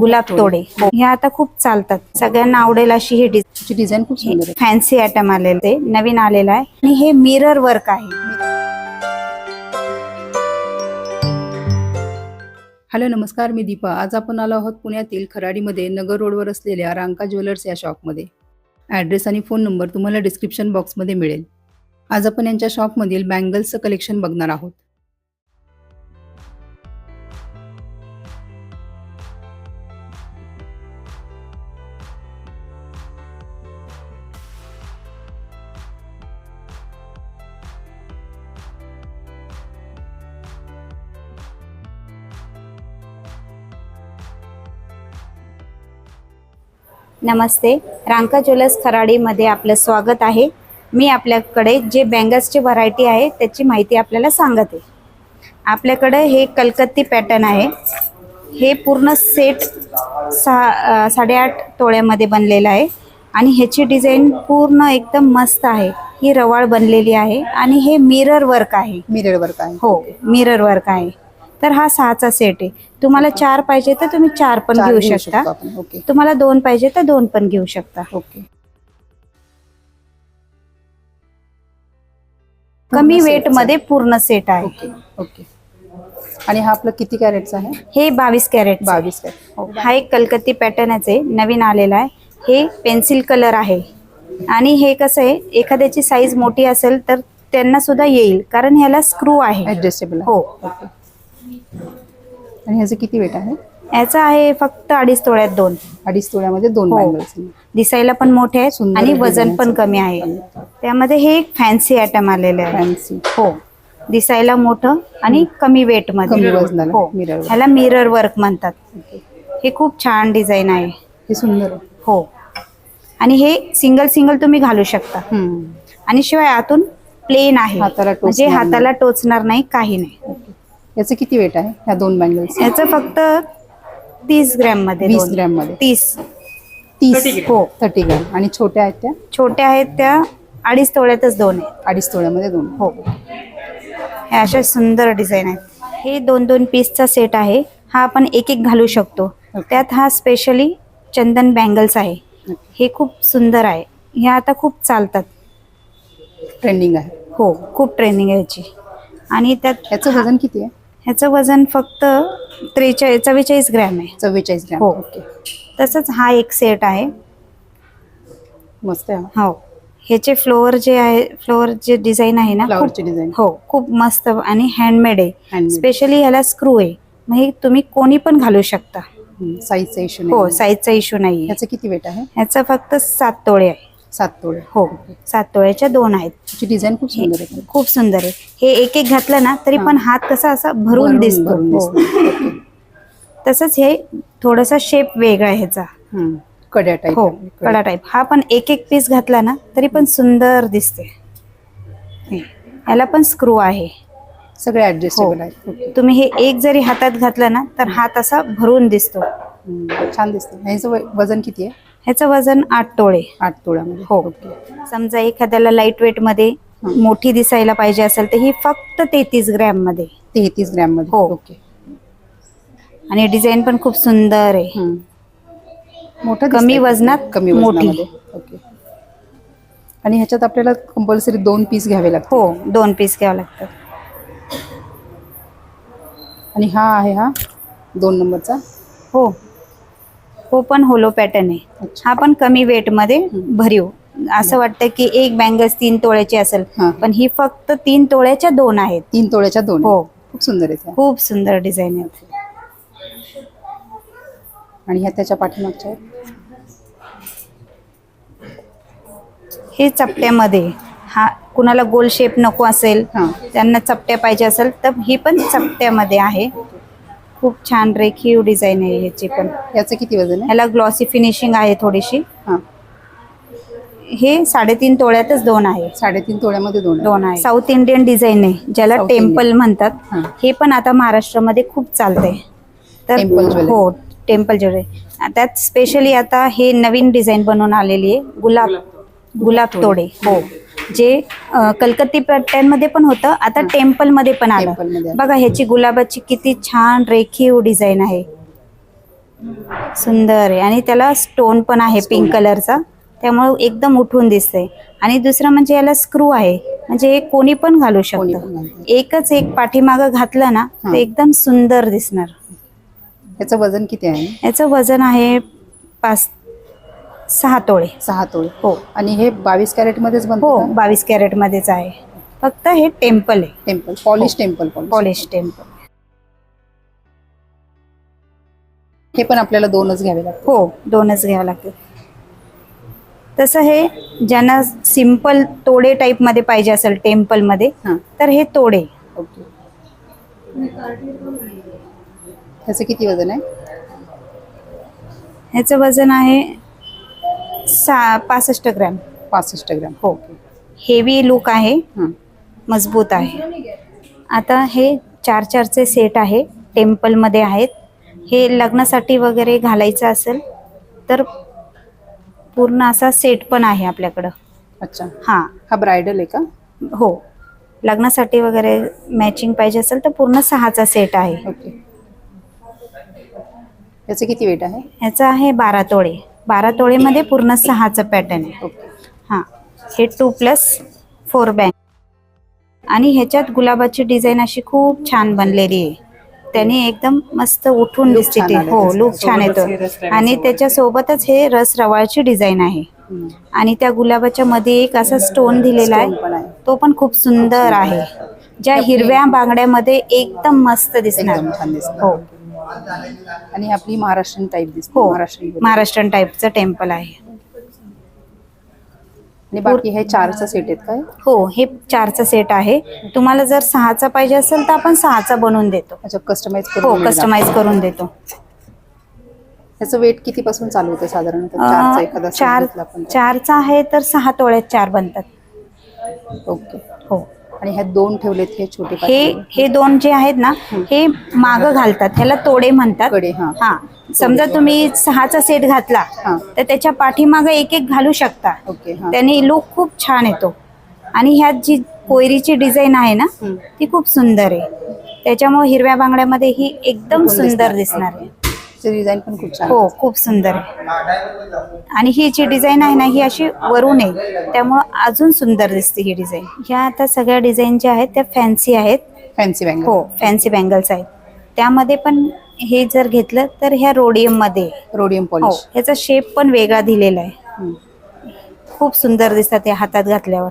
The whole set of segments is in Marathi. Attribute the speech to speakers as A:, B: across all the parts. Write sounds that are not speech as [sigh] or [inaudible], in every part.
A: गुलाब तोडे. हो. हे आता खूप चालतात. सगळ्यांना आवडेल अशी ही
B: डिझाईन खूप सुंदर
A: फॅन्सी आयटम आलेले ते नवीन आलेलं आहे. आणि हे मिरर वर्क आहे.
B: हॅलो नमस्कार मी दीपा. आज आपण आलो आहोत पुण्यातील खराडीमध्ये नगर रोडवर असलेल्या रांका ज्वेलर्स या शॉपमध्ये. ॲड्रेस आणि फोन नंबर तुम्हाला डिस्क्रिप्शन बॉक्समध्ये मिळेल. आज आपण यांच्या शॉपमधील बँगल्सचं कलेक्शन बघणार आहोत.
A: नमस्ते. रांका ज्वेलर्स खराडीमध्ये आपलं स्वागत आहे. मी आपल्याकडे जे बँगल्सची व्हरायटी आहे त्याची माहिती आपल्याला सांगत. आहे आपल्याकडे हे कलकत्ती पॅटर्न आहे. हे पूर्ण सेट सहा साडेआठ तोळ्यामध्ये बनलेलं आहे. आणि ह्याची डिझाईन पूर्ण एकदम मस्त आहे. ही रवाळ बनलेली आहे. आणि हे मिरर वर्क आहे.
B: मिरर वर्क आहे.
A: हो मिरर वर्क आहे. तर हा सहाचा सेट आहे. तुम्हाला चार पाहिजे तर तुम्ही चार पण घेऊ शकता. तुम्हाला दोन पाहिजे तर दोन पण घेऊ शकता.
B: ओके
A: कमी वेट. मध्ये पूर्ण सेट आहे.
B: ओके ओके आणि हा आपला किती कॅरेटचा आहे?
A: हे बावीस कॅरेट
B: बावीस कॅरेट
A: हा एक कलकत्ती पॅटर्नच आहे. नवीन आलेला आहे. हे पेन्सिल कलर आहे. आणि हे कसं आहे? एखाद्याची साईज मोठी असेल तर त्यांना सुद्धा येईल. कारण ह्याला स्क्रू आहे.
B: ऍडजस्टेबल
A: हो.
B: आणि ह्याचं किती वेट आहे?
A: याचा आहे फक्त अडीच तोळ्यात दोन.
B: अडीच तोळ्यामध्ये दोन
A: हो.
B: बँगल्स
A: दिसायला पण मोठे आहेत
B: सुंदर
A: आणि वजन पण
B: आहे.
A: कमी आहे. त्यामध्ये हे एक फॅन्सी आयटम आलेले आहे.
B: फॅन्सी
A: हो. दिसायला मोठं आणि कमी
B: वेटमध्ये वजनाला,
A: हो.
B: Mirror work.
A: ह्याला मिरर वर्क म्हणतात. हे खूप छान डिझाईन आहे.
B: हे सुंदर आहे.
A: हो. आणि हे सिंगल सिंगल तुम्ही घालू शकता.
B: हम्म.
A: आणि शिवाय आतून प्लेन आहे.
B: हाताला टोचणार
A: म्हणजे. हाताला टोचणार नाही काही नाही.
B: याचं किती वेट आहे? ह्या दोन बँगल्स
A: याचं फक्त तीस ग्रॅममध्ये
B: वीस
A: दोन.
B: ग्रॅममध्ये.
A: तीस.
B: तीस.
A: हो
B: थर्टी ग्रॅम आणि छोट्या आहेत त्या?
A: छोट्या आहेत त्या अडीच तोळ्यातच दोन आहेत.
B: अडीच तोळ्यामध्ये दोन.
A: हो. हे अशा सुंदर डिझाईन आहेत. हे दोन दोन पीसचा सेट आहे. हा आपण एक एक घालू शकतो. त्यात हा स्पेशली चंदन बँगल्स आहे. हे खूप सुंदर आहे. ह्या आता खूप चालतात.
B: ट्रेंडिंग आहे.
A: हो खूप ट्रेनिंग आहे याची. आणि त्यात
B: याचं वजन किती आहे?
A: ह्याचं वजन फक्त त्रेचाळीस चव्वेचाळीस ग्रॅम आहे.
B: चव्वेचाळीस ग्रॅम.
A: हो.
B: ओके.
A: तसंच हा एक सेट आहे.
B: मस्त आहे हा.
A: हो. ह्याचे फ्लोअर जे आहे फ्लोअर जे डिझाईन आहे ना खूप
B: फ्लावरची डिझाईन.
A: हो खूप मस्त आणि हँडमेड आहे. स्पेशली ह्याला स्क्रू आहे. मग हे तुम्ही कोणी पण घालू शकता.
B: साईजचा इश्यू
A: हो साईजचा इश्यू नाही
B: याचं किती वेट आहे?
A: ह्याचं फक्त सात तोळे आहे.
B: सात तोळे
A: हो. सात तोळ्याच्या दोन आहेत.
B: त्याची डिझाईन खूप सुंदर आहे
A: खूप सुंदर आहे. हे एक एक घातलं ना तरी. पण हात कसा असा भरून दिसतो. हो. तसंच हे थोडासा शेप वेगळा आहे ह्याचा.
B: हम्म. कड्या टाईप
A: हो कडा टाईप हा पण एक एक पीस घातला ना तरी पण सुंदर दिसते. हे. याला पण स्क्रू आहे.
B: सगळे ऍडजस्टेबल
A: हो.
B: आहेत ओके.
A: तुम्ही हे एक जरी हातात घातलं ना तर हात असा भरून दिसतो.
B: हम्म. छान दिसतं. ह्याचं वजन किती आहे?
A: ह्याचं वजन आठ तोळे.
B: आठ तोळ्यामध्ये.
A: हो. समजा एखाद्याला लाइट
B: वेटमध्ये.
A: मोठी दिसायला पाहिजे असेल तर ही फक्त तेहतीस ग्रॅममध्ये.
B: तेहतीस ग्रॅममध्ये.
A: हो.
B: ओके.
A: आणि डिझाईन पण खूप सुंदर आहे.
B: मोठं
A: कमी. वजनात
B: कमी
A: मोठी.
B: ओके. आणि ह्याच्यात आपल्याला कंपल्सरी दोन पीस घ्यावे लागतात.
A: हो दोन पीस घ्यावं लागतं
B: आणि हा आहे हा दोन नंबरचा.
A: हो. हो पण होलो पॅटर्न आहे. हा पण कमी वेटमध्ये भरीव. असं वाटतं की एक बँगल्स तीन तोळ्याची असेल
B: हा.
A: पण ही फक्त तीन तोळ्याच्या दोन आहेत.
B: तीन तोळ्याच्या दोन
A: हो.
B: खूप सुंदर आहे.
A: खूप सुंदर डिझाईन आहे.
B: आणि ह्या त्याच्या पाठीमागच्या आहेत.
A: हे चपट्यामध्ये. हा कुणाला गोल शेप नको असेल
B: हा.
A: त्यांना चपट्या पाहिजे असेल तर ही पण चपट्यामध्ये आहे. खूप छान रेखीव डिझाईन आहे ह्याची पण.
B: याचं किती वजन आहे?
A: ह्याला ग्लॉसी फिनिशिंग आहे थोडीशी.
B: हा.
A: हे साडेतीन तोळ्यातच दोन आहे.
B: साडेतीन तोळ्यामध्ये दोन आहे.
A: दोन आहे. साऊथ इंडियन डिझाईन आहे ज्याला
B: South
A: टेम्पल
B: Indian.
A: म्हणतात.
B: हा.
A: हे पण आता महाराष्ट्रामध्ये खूप चालतंय.
B: Temple jewelry.
A: हो टेम्पल ज्वेलरी त्यात स्पेशली आता हे नवीन डिझाईन बनवून आलेली आहे गुलाब गुलाब तोडे. हो. जे कलकत्ती पॅटर्नमध्ये पण होतं आता टेम्पलमध्ये पण आलं. बघा ह्याची गुलाबाची किती छान रेखीव डिझाईन आहे. सुंदर आहे. आणि त्याला स्टोन पण आहे पिंक कलरचा. त्यामुळे एकदम उठून दिसतंय. आणि दुसरं म्हणजे याला स्क्रू आहे. म्हणजे हे कोणी पण घालू शकतं. एकच एक पाठीमागं घातलं ना. तर एकदम सुंदर दिसणार.
B: याचं वजन किती आहे?
A: याचं वजन आहे पाच सहा तोळे.
B: सहा तोळे.
A: हो.
B: आणि हे बावीस कॅरेट मध्येच
A: हो
B: बनतो
A: बावीस कॅरेट मध्येच आहे. फक्त हे टेम्पल आहे.
B: Temple. Polish temple polish.
A: Polish temple.
B: हे पण आपल्याला दोनच घ्यावे लागतात
A: हो दोनच घ्यावं लागतील. तसं हे ज्यांना सिंपल तोडे टाईपमध्ये पाहिजे असेल टेम्पलमध्ये
B: हां.
A: तर हे तोडे.
B: ओके. त्याचं किती वजन आहे?
A: ह्याचं वजन आहे सा पासष्ट ग्रॅम.
B: पासष्ट ग्रॅम.
A: हो. हेवी लुक आहे.
B: हां.
A: मजबूत आहे. आता हे चार चारचे सेट आहे. टेम्पलमध्ये आहेत. हे लग्नासाठी वगैरे घालायचं असेल तर पूर्ण असा सेट पण आहे आपल्याकडं.
B: अच्छा.
A: हां.
B: हा ब्रायडल आहे का?
A: हो. लग्नासाठी वगैरे मॅचिंग पाहिजे असेल तर पूर्ण सहाचा सेट आहे.
B: ओके. याचं किती वेट आहे?
A: ह्याचं आहे बारा तोळे. बारा तोळेमध्ये पूर्ण सहाचं पॅटर्न आहे. हां. हे टू प्लस फोर बँक आणि ह्याच्यात गुलाबाची डिझाईन अशी खूप छान बनलेली आहे. त्याने एकदम मस्त उठून दिसते ती. हो. लुक छान येतो. आणि त्याच्यासोबतच हे रस रवाळची डिझाईन आहे. आणि त्या गुलाबाच्या मध्ये एक असा स्टोन दिलेला आहे. तो पण खूप सुंदर आहे. ज्या हिरव्या बांगड्यामध्ये एकदम मस्त दिसणार. हो.
B: आणि आपली महाराष्ट्रीयन टाईप दिसते.
A: हो
B: महाराष्ट्रीयन
A: महाराष्ट्रन टाईपचं टेम्पल आहे.
B: आणि बाकी हे चारचा सेट आहेत काय?
A: हो हे चारचा सेट आहे. तुम्हाला जर सहाचा पाहिजे असेल तर आपण सहाचा बनवून देतो.
B: अच्छा कस्टमाइज
A: हो
B: करून.
A: कस्टमाइज करून देतो.
B: त्याचं वेट किती पासून चालू होतं साधारणतः? चारचा
A: अं,
B: एखादा set
A: चार
B: घेतला आपण तर.
A: चारचा आहे तर सहा तोळ्यात चार बनतात.
B: ओके.
A: हो.
B: आणि ह्यात दोन ठेवलेत हे छोटे
A: हे. हे दोन जे आहेत ना हे. माग घालतात. ह्याला तोडे म्हणतात.
B: कडे हा.
A: हा. समजा तुम्ही सहाचा सेट घातला
B: हा.
A: तर त्याच्या पाठीमागे एक एक घालू शकता.
B: ओके हा.
A: त्याने लुक खूप छान येतो. आणि ह्यात जी कोयरीची डिझाईन आहे ना
B: हम्म.
A: ती खूप सुंदर आहे. त्याच्यामुळे हिरव्या बांगड्यामध्ये ही एकदम सुंदर.
B: दिसणार
A: आहे.
B: डिझाईन पण खूप छान
A: हो खूप सुंदर आहे. आणि ही जी डिझाईन आहे ना ही अशी वरून आहे. त्यामुळं अजून सुंदर दिसते ही डिझाईन. ह्या आता सगळ्या डिझाईन ज्या आहेत त्या फॅन्सी आहेत.
B: फॅन्सी बँगल
A: हो फॅन्सी बँगल्स आहेत. त्यामध्ये पण हे जर घेतलं तर ह्या रोडियममध्ये.
B: रोडियम पॉलिश
A: ह्याचा शेप पण वेगळा दिलेला आहे. खूप सुंदर दिसतात हातात घातल्यावर.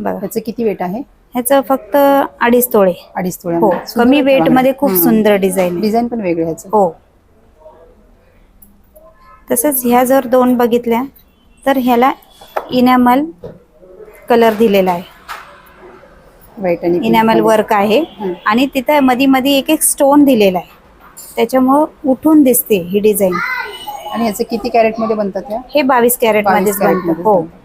A: बघा.
B: त्याचं किती वेट आहे?
A: ह्याचं फक्त अडीच तोळे.
B: अडीच
A: हो
B: तोळ्या
A: कमी वेटमध्ये खूप सुंदर डिझाईन
B: डिझाईन पण वेगळे ह्याचं.
A: हो. तसंच ह्या जर दोन बघितल्या तर ह्याला इनॅमल कलर दिलेला आहे.
B: व्हाईट आणि pink
A: इनॅमल. वर्क आहे.
B: हं.
A: आणि तिथं मध्ये मध्ये एक एक स्टोन दिलेला आहे. त्याच्यामुळं उठून दिसते ही डिझाईन
B: आणि ह्याचं किती कॅरेटमध्ये बनतात
A: हे बावीस कॅरेट मध्येच हो.
B: बनतात. ओके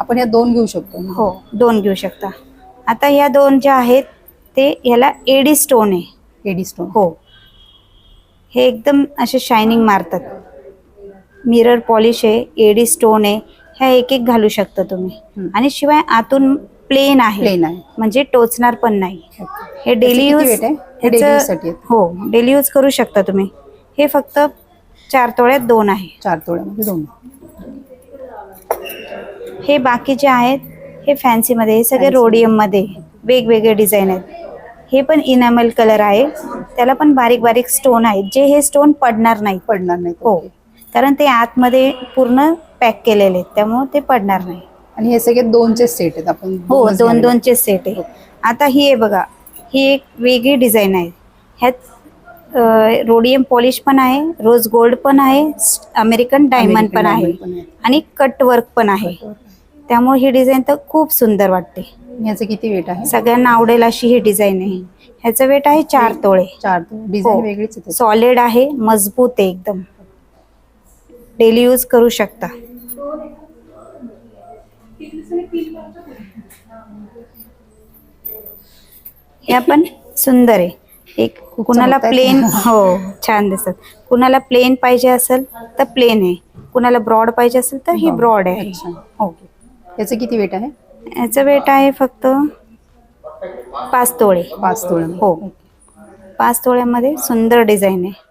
B: आपण या दोन घेऊ शकतो. ना?
A: हो दोन घेऊ शकता. आता ह्या दोन ज्या आहेत ते ह्याला एडी स्टोन आहे.
B: AD stone.
A: हो. हे एकदम असे शायनिंग मारतात. मिरर पॉलिश आहे एडी स्टोन आहे ह्या एक एक घालू शकता तुम्ही. आणि शिवाय आतून प्लेन आहे.
B: प्लेन आहे.
A: म्हणजे टोचणार पण नाही.
B: ओके.
A: हे डेली
B: किती
A: यूज
B: weight आहे? हे daily use साठी आहेत.
A: हो डेली यूज करू शकता तुम्ही. हे फक्त चार तोळ्यात दोन आहे.
B: चार तोळ्यामध्ये दोन.
A: हे बाकीचे आहेत हे फॅन्सी मध्ये हे सगळे
B: Fancy.
A: रोडियममध्ये वेगवेगळे डिझाईन आहेत. हे पण इनामल कलर आहे. त्याला पण बारीक बारीक स्टोन आहेत. जे हे स्टोन पडणार नाहीत
B: पडणार नाही.
A: हो. कारण ते आतमध्ये पूर्ण पॅक केलेले आहेत. त्यामुळे ते पडणार नाही.
B: आणि हे सगळे दोनचे सेट आहेत. आपण
A: हो दोन दोनचे सेट आहे. आता ही आहे बघा. ही एक वेगळी डिझाईन आहे. ह्यात रोडियम पॉलिश पण आहे रोज गोल्ड पण आहे अमेरिकन डायमंड पण आहे. आणि कट वर्क पण आहे. त्यामुळे ही डिझाईन तर खूप सुंदर वाटते.
B: ह्याचं किती वेट आहे?
A: सगळ्यांना आवडेल अशी ही डिझाईन आहे. ह्याचं वेट आहे चार तोळे.
B: चार डिझाईन
A: हो.
B: वेगळीच
A: सॉलिड आहे मजबूत आहे एकदम. डेली यूज करू शकता. हे पण सुंदर आहे. एक कुणाला. प्लेन [laughs] हो छान दिसत कुणाला प्लेन पाहिजे असेल तर प्लेन आहे. कुणाला ब्रॉड पाहिजे असेल तर ही
B: Broad.
A: ब्रॉड आहे.
B: अच्छा.
A: हो.
B: याचं किती वेट आहे?
A: याचं वेट आहे फक्त पाच तोळे.
B: पाच तोळे.
A: हो. पाच तोळ्यामध्ये सुंदर डिझाईन आहे.